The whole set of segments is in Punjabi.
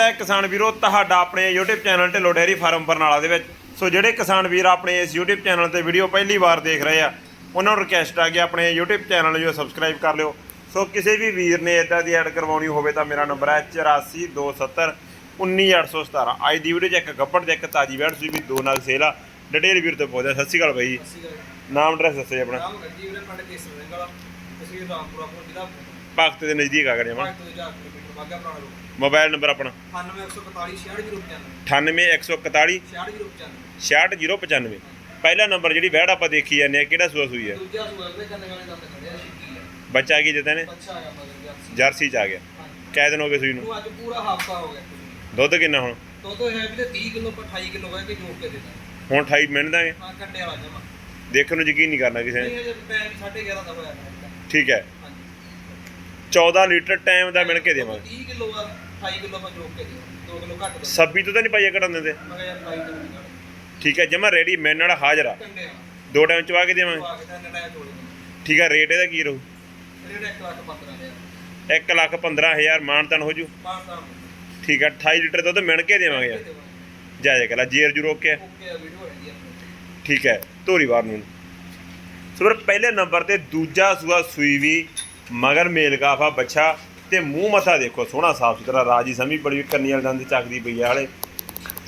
ਹੈ ਕਿਸਾਨ ਵੀਰੋ ਤੁਹਾਡਾ ਆਪਣੇ YouTube channel Dhillon dairy farm Barnala ਦੇ ਵਿੱਚ। ਸੋ ਜਿਹੜੇ ਕਿਸਾਨ ਵੀਰ ਆਪਣੇ ਇਸ YouTube ਚੈਨਲ ਤੇ ਵੀਡੀਓ ਪਹਿਲੀ ਵਾਰ ਦੇਖ ਰਹੇ ਆ ਉਹਨਾਂ ਨੂੰ ਰਿਕਵੈਸਟ ਆ ਕਿ ਆਪਣੇ YouTube ਚੈਨਲ ਨੂੰ ਜੋ ਸਬਸਕ੍ਰਾਈਬ ਕਰ ਲਿਓ। ਸੋ ਕਿਸੇ ਵੀ ਵੀਰ ਨੇ ਇਦਾਂ ਦੀ ਐਡ ਕਰਵਾਉਣੀ ਹੋਵੇ ਤਾਂ ਮੇਰਾ ਨੰਬਰ ਹੈ 8427 19817 ਅੱਜ ਦੀ ਵੀਡੀਓ 'ਚ ਇੱਕ ਗੱਪੜ ਤੇ ਇੱਕ ਤਾਜੀ ਵੈੜ ਸੀ ਵੀ ਦੋ ਨਾਲ ਸੇਲ ਆ। ਡਡੇਰ ਵੀਰ ਤੋਂ ਪਹੁੰਚਿਆ ਸਤਿ ਸ਼੍ਰੀ ਅਕਾਲ ਬਾਈ। ਨਾਮ ਐਡਰੈਸ ਦੱਸੋ ਜੀ ਆਪਣਾ। ਰਾਮ ਗੱਡੀ ਵੀਰੇ ਪਿੰਡ ਕੇਸਰ ਸਿੰਘ ਵਾਲਾ। ਅਸੀਂ ਰਾਮਪੁਰਾ ਕੋਲ ਜ਼ਿਲ੍ਹਾ ਭਗਤ ਦੇ ਨਜ਼ਦੀਕ ਆ ਗਏ ਪੰਜ ਤੋਂ 4 ਕਿਲੋਮੀਟਰ। ਵਾਗਾ ਪੁਰਾਣਾ ਰੋਡ ਮੋਬਾਈਲ ਨੰਬਰ ਆਪਣਾ। 9141 98141 66 66095 ਪਹਿਲਾ ਨੰਬਰ ਜਿਹੜੀ ਵੈੜ ਆਪਾਂ ਦੇਖੀ ਜਾਂਦੇ ਆ ਕਿਹੜਾ ਸੂਆ ਸੂਈ ਹੈ ਦੂਜਾ ਸੂਆ ਕੰਨੇ ਵਾਲੇ ਦੰਦ ਬੱਚਾ ਕੀ ਦਿੱਤਾ ਨੇ ਅੱਛਾ ਆ ਮਗਰ ਜਰਸੀ। ਜਰਸੀ ਚ ਆ ਗਿਆ। ਹਾਂਜੀ। ਕੈ ਦਿਨ ਹੋ ਗਏ ਸੂਈ ਨੂੰ। ਅੱਜ ਪੂਰਾ ਹਫਤਾ ਹੋ ਗਿਆ। ਦੁੱਧ ਕਿੰਨਾ ਹੁਣ? ਤੋ ਤੋ ਹੈ ਵੀ ਤੇ 30 ਕਿਲੋ ਪਰ 28 ਕਿਲੋ ਹੈ ਕਿ ਜੋੜ ਕੇ ਦੇਦਾ ਹੁਣ 28 ਮਿੰਟ ਦਾਂਗੇ ਹਾਂ ਕੰਡੇ ਵਾਲਾ ਜਮਾ। ਦੇਖਣ ਨੂੰ ਯਕੀਨ ਨਹੀਂ ਕਰਨਾ ਕਿਸੇ ਨੇ। ਨਹੀਂ ਹਜੇ ਟਾਈਮ 11:30 ਦਾ ਹੋਇਆ ਹੈ ਠੀਕ ਹੈ। 14 ਲੀਟਰ ਟਾਈਮ ਦਾ ਮਿਣ ਕੇ ਦੇਵਾਂਗੇ। 30 ਕਿਲੋ ਆ 28 ਕਿਲੋ ਮੈਂ ਜੋੜ ਕੇ ਦੇ 2 ਕਿਲੋ ਘੱਟ ਦੇ ਸੱਬੀ ਤੋਂ ਤਾਂ ਨਹੀਂ ਪਾਈਆ ਕਢਾਉਂਦੇ ਤੇ ਮੈਂ ਕਿਹਾ ਯਾਰ 28 ਕਿਲੋ ਨਹੀਂ ਠੀਕ ਹੈ ਜਮਾ ਰੈਡੀ ਮਿਣ ਨਾਲ ਹਾਜ਼ਰ ਆ। ਕੰਡੇ ਆ। ਦੋ ਟਾਈਮ ਚਵਾ ਕੇ ਦੇਵਾਂਗੇ। ਆ ਕੇ ਤਾਂ ਨਟਾਇਆ ਜੋੜ ਦੇ ਠੀਕ ਹੈ ਰੇਟ ਇਹਦਾ ਕੀ ਰਹੂ? ਰੇਟ 1 ਲੱਖ 15 ਹਜ਼ਾਰ। 1 ਲੱਖ 15000 ਮਾਨਤਨ ਹੋ ਜੂ। ਤਾਂ ਠੀਕ ਹੈ 28 ਲੀਟਰ ਦੁੱਧ ਮਿਣ ਕੇ ਦੇਵਾਂਗੇ ਯਾਰ। ਜਾ ਜਾ ਕਲਾ ਜੀਰ ਜੂ ਰੋਕ ਕੇ ਓਕੇ ਆ ਵੀਡੀਓ ਹੈਗੀ ਆ ਠੀਕ ਹੈ ਧੋਰੀਵਾਰ ਨੂੰ। ਸੋ ਫਿਰ ਪਹਿਲੇ ਨੰਬਰ ਤੇ ਦੂਜਾ ਸੂਆ ਸੂਈ ਵੀ ਮਗਰ ਮੇਲ ਕਾਫਾ ਬੱਚਾ ਤੇ ਮੂੰਹ ਮੱਥਾ ਦੇਖੋ ਸੋਹਣਾ ਸਾਫ਼ ਸੁਥਰਾ ਰਾਜੀ ਸਮੀ ਬੜੀ ਕੰਨੀ ਵਾਲੇ ਦੰਦ ਚੱਕਦੀ ਪਈ ਆ ਹਲੇ।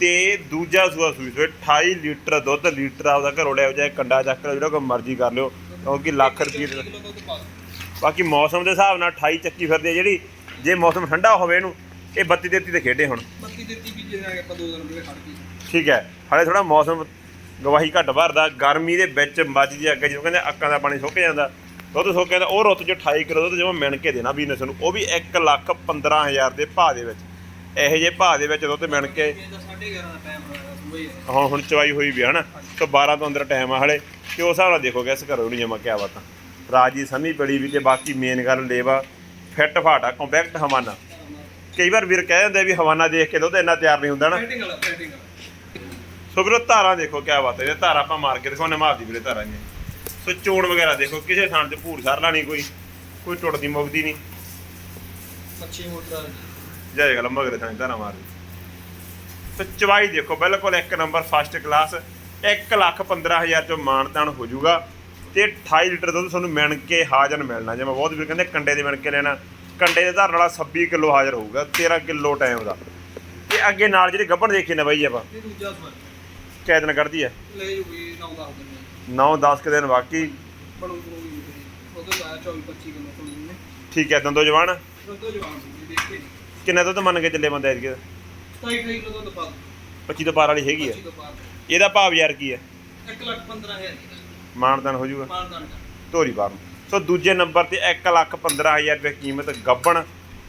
ਤੇ ਦੂਜਾ ਸੂਆ ਸੂਈ ਸੋ 28 ਲੀਟਰ ਦੁੱਧ ਲੀਟਰ ਆਪਦਾ ਘਰੋਂ ਲੈ ਜਾਏ ਕੰਡਾ ਚੱਕ ਲਓ ਜਿਹੜਾ ਕੋਈ ਮਰਜ਼ੀ ਕਰ ਲਿਓ ਕਿਉਂਕਿ ਲੱਖ ਰੁਪਏ ਬਾਕੀ ਮੌਸਮ ਦੇ ਹਿਸਾਬ ਨਾਲ 28 ਚੱਕੀ ਫਿਰਦੀ ਆ ਜਿਹੜੀ ਜੇ ਮੌਸਮ ਠੰਡਾ ਹੋਵੇ ਇਹਨੂੰ ਇਹ 32 33 ਤੇ ਖੇਡੇ ਹੁਣ। ਬੱਤੀ ਦਿੱਤੀ ਬੀਜੇ ਜਾ ਕੇ ਆਪਾਂ ਦੋ ਦਿਨ ਪਹਿਲੇ ਖੜ ਗਏ ਠੀਕ ਹੈ ਹਾਲੇ ਥੋੜਾ ਮੌਸਮ ਗਵਾਹੀ ਘੱਟ ਭਰਦਾ ਗਰਮੀ ਦੇ ਵਿੱਚ ਮੱਝ ਦੀ ਅੱਗੇ ਜਦੋਂ ਕਹਿੰਦੇ ਅੱਕਾਂ ਦਾ ਪਾਣੀ ਸੁੱਕ ਜਾਂਦਾ ਦੁੱਧ ਸੁੱਕ ਜਾਂਦਾ ਉਹ ਰੁੱਤ ਚ 28 ਕਿਲੋ ਦੁੱਧ ਜਿਵੇਂ ਮਿਣ ਕੇ ਦੇਣਾ ਬਿਜ਼ਨਸ ਨੂੰ ਉਹ ਵੀ 1 ਲੱਖ 15000 ਦੇ ਭਾਅ ਦੇ ਵਿੱਚ। ਇਹੋ ਜਿਹੇ ਭਾਅ ਦੇ ਵਿੱਚ ਦੁੱਧ ਮਿਣ ਕੇ ਇਹ ਤਾਂ 11:30 ਦਾ ਟਾਈਮ ਹੋਇਆ ਸੂਏ ਹੁਣ ਚਵਾਈ ਹੋਈ ਵੀ ਹੈ ਨਾ ਤੋਂ 12 ਤੋਂ ਅੰਦਰ ਟਾਈਮ ਆ ਹਲੇ। ਤੇ ਉਸ ਹਿਸਾਬ ਨਾਲ ਦੇਖੋ ਗੈਸ ਕਰੋ ਨਹੀਂ ਜਮਾ ਕਿਆ ਬਾਤਾਂ। ਰਾਜੀ ਸੰਨੀ ਬੜੀ ਵੀ ਤੇ ਬਾਕੀ ਮੇਨ ਗੱਲ ਲੇਵਾ ਫਿੱਟ ਫਾਟਾ ਕੰਪੈਕਟ ਹਵਾਨਾ। ਕਈ ਵਾਰ ਵੀਰ ਕਹਿ ਦਿੰਦੇ ਵੀ ਹਵਾਨਾ ਦੇਖ ਕੇ ਦੁੱਧ ਇੰਨਾ ਤਿਆਰ ਨਹੀਂ ਹੁੰਦਾ ਨਾ। ਸੋ ਵੀਰੋ ਧਾਰਾਂ ਦੇਖੋ ਕਿਆ ਬਾਤ ਹੈ ਇਹ ਧਾਰ ਆਪਾਂ ਮਾਰ ਕੇ ਦਿਖਾਉਣੇ ਮਾਰਦੀ ਵੀਰੇ ਧਾਰਾਂ ਨੇ ਸੋ ਚੋਣ ਵਗੈਰਾ ਦੇਖੋ ਕਿਸੇ ਥਾਂ ਤੇ ਭੂਰ ਸਰਲਾ ਨਹੀਂ ਕੋਈ ਕੋਈ ਟੁੱਟਦੀ ਮੁੱਕਦੀ ਨਹੀਂ। ਮੱਛੀ ਮੋਟਰ ਜਾਏ ਗੱਲ ਮਗਰੇ ਥਾਂ ਧਾਰਾਂ ਮਾਰਦੀ ਸੋ ਚਵਾਈ ਦੇਖੋ ਬਿਲਕੁਲ ਇੱਕ ਨੰਬਰ ਫਸਟ ਕਲਾਸ 1 ਲੱਖ 15000 ਚੋਂ ਮਾਨਤਾਨ ਹੋ ਜਾਊਗਾ। ਤੇ 28 ਲੀਟਰ ਦੁੱਧ ਤੁਹਾਨੂੰ ਮਿਣ ਕੇ ਹਾਜ਼ਰ ਮਿਲਣਾ ਜਿਵੇਂ ਬਹੁਤ ਵੀਰ ਕਹਿੰਦੇ ਕੰਡੇ ਦੇ ਮਿਣ ਕੇ ਲੈਣਾ। ਕੰਡੇ ਦੇ ਧਾਰਨ ਵਾਲਾ 26 ਕਿਲੋ ਹਾਜ਼ਰ ਹੋਊਗਾ 13 ਕਿਲੋ ਟਾਈਮ ਦਾ। ਤੇ ਅੱਗੇ ਨਾਲ ਜਿਹੜੀ ਗੱਭਣ ਦੇਖੀ ਨਾ ਬਾਈ ਆਪਾਂ ਇਹ ਦੂਜਾ ਸਵਾਲ। ਕਿਆ ਦਿਨ ਕੱਢਦੀ ਹੈ। ਲੈ ਜੂਗੀ 9 10 ਦਿਨ। 9-10 ਦਿਨ ਬਾਕੀ। ਬਣੂ ਬਣੂ ਉਹਦੇ ਦਾ 24 25 ਕਿਲੋ ਕੋਲ ਨੇ ਠੀਕ ਹੈ ਦੰਦੋ ਜਵਾਨ? ਦੁੱਧ ਜਵਾਨ ਦੀ ਦੇਖ ਕੇ ਕਿੰਨਾ ਦੁੱਧ ਮੰਨ ਕੇ ਚੱਲੇ ਬੰਦਾ ਐਤਕੀ? ਦਾ? 27 ਕਿਲੋ ਦੁੱਧ ਪਾ 25 ਤੋਂ ਪਾਰ ਵਾਲੀ ਹੈਗੀ ਹੈ। 25 ਤੋਂ ਬਾਅਦ ਇਹਦਾ ਭਾਵ ਯਾਰ ਕੀ ਹੈ? 1 ਲੱਖ 15 ਹਜ਼ਾਰ ਮਾਨਦਾਨ ਹੋ। ਜਾਊਗਾ। ਮਾਨਦਾਨ ਧੋਰੀ ਫਾਰਮ। ਸੋ ਦੂਜੇ ਨੰਬਰ ਤੇ 1 ਲੱਖ 15000 ਰੁਪਏ ਕੀਮਤ ਗੱਬਣ।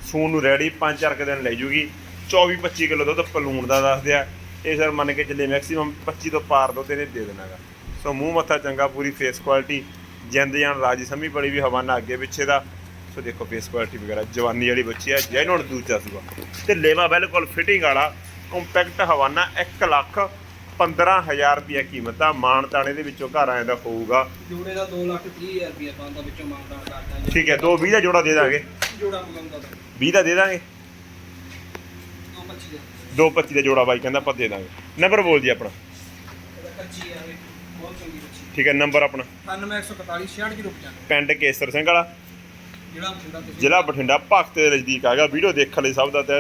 ਸੂਣ ਨੂੰ ਰੈਡੀ 5-4 ਕੁ ਦਿਨ ਲੈ ਜੂਗੀ। 24-25 ਕਿਲੋ ਦੁੱਧ ਪਲੂਣ ਦਾ ਦੱਸਦੇ ਆ। ਇਹ ਸਰ ਮੰਨ ਕੇ ਚੱਲੇ ਮੈਕਸਿਮਮ 25 ਤੋਂ ਪਾਰ ਦੁੱਧ ਇਹਨੇ ਦੇ ਦੇਣਾਗਾ ਸੋ ਮੂੰਹ ਮੱਥਾ ਚੰਗਾ ਪੂਰੀ ਫੇਸ ਕੁਆਲਿਟੀ ਜਿੰਦ ਜਾਨ ਰਾਜੀ ਸਮੀ ਬੜੀ ਵੀ ਹਵਾਨਾ ਅੱਗੇ ਪਿੱਛੇ ਦਾ। ਸੋ ਦੇਖੋ ਫੇਸ ਕੁਆਲਿਟੀ ਵਗੈਰਾ ਜਵਾਨੀ ਵਾਲੀ ਬੱਚੀ ਆ ਜੈਨ ਹੁਣ ਦੂਜਾ ਸੂਆ। ਤੇ ਲੇਵਾ ਬਿਲਕੁਲ ਫਿਟਿੰਗ ਵਾਲਾ ਕੰਪੈਕਟ ਹਵਾਨਾ 1 ਲੱਖ 15000 ਰੁਪਏ ਕੀਮਤ ਆ ਮਾਨ ਤਾਣੇ ਦੇ ਵਿੱਚੋਂ ਘਰ ਆਇਆ ਦਾ ਹੋਊਗਾ। ਜੋੜੇ ਦਾ 2 ਲੱਖ 30 ਹਜ਼ਾਰ ਰੁਪਏ ਪਾਉਂਦਾ ਵਿੱਚੋਂ ਮਾਨਦਾਨ ਕਰਦਾ ਠੀਕ ਹੈ 220 ਦਾ ਜੋੜਾ ਦੇ ਦਾਂਗੇ। ਜੋੜਾ ਮੰਗਾਉਂਦਾ ਤਾਂ। 20 ਦਾ ਦੇ ਦਾਂਗੇ? 225 ਦਾ। 225 ਦਾ ਜੋੜਾ ਬਾਈ ਕਹਿੰਦਾ ਆਪਾਂ ਦੇ ਦਾਂਗੇ। ਨੰਬਰ ਬੋਲ ਜੀ ਆਪਣਾ। ਬਹੁਤ ਚੰਗੀ ਬੱਚੀ ਠੀਕ ਹੈ ਨੰਬਰ ਆਪਣਾ? 9141 66 ਪਿੰਡ ਕੇਸਰ ਸਿੰਘ ਵਾਲਾ। ਜਿਹੜਾ ਬਠਿੰਡਾ ਜ਼ਿਲ੍ਹਾ ਬਠਿੰਡਾ ਭਗਤ ਦੇ ਨਜ਼ਦੀਕ ਆਗਾ ਵੀਡੀਓ ਦੇਖਣ ਲਈ ਸਭ ਦਾ ਤੇ